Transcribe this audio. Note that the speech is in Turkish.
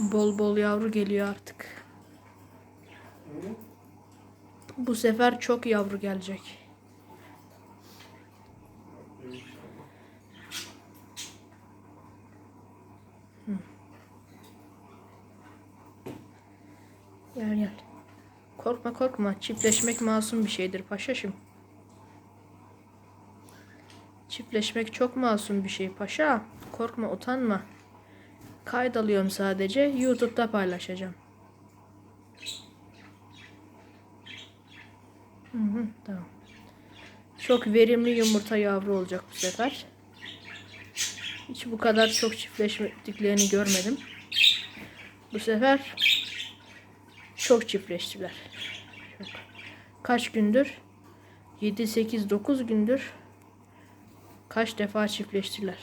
Bol bol yavru geliyor artık. Bu sefer çok yavru gelecek. Gel gel. Korkma korkma. Çiftleşmek masum bir şeydir paşaşım. Çiftleşmek çok masum bir şey paşa. Korkma utanma. Kaydalıyorum sadece. YouTube'da paylaşacağım. Hı hı, tamam. Çok verimli yumurta yavru olacak bu sefer. Hiç bu kadar çok çiftleştiklerini görmedim. Bu sefer çok çiftleştiler. Çok. Kaç gündür? 7, 8, 9 gündür kaç defa çiftleştiler.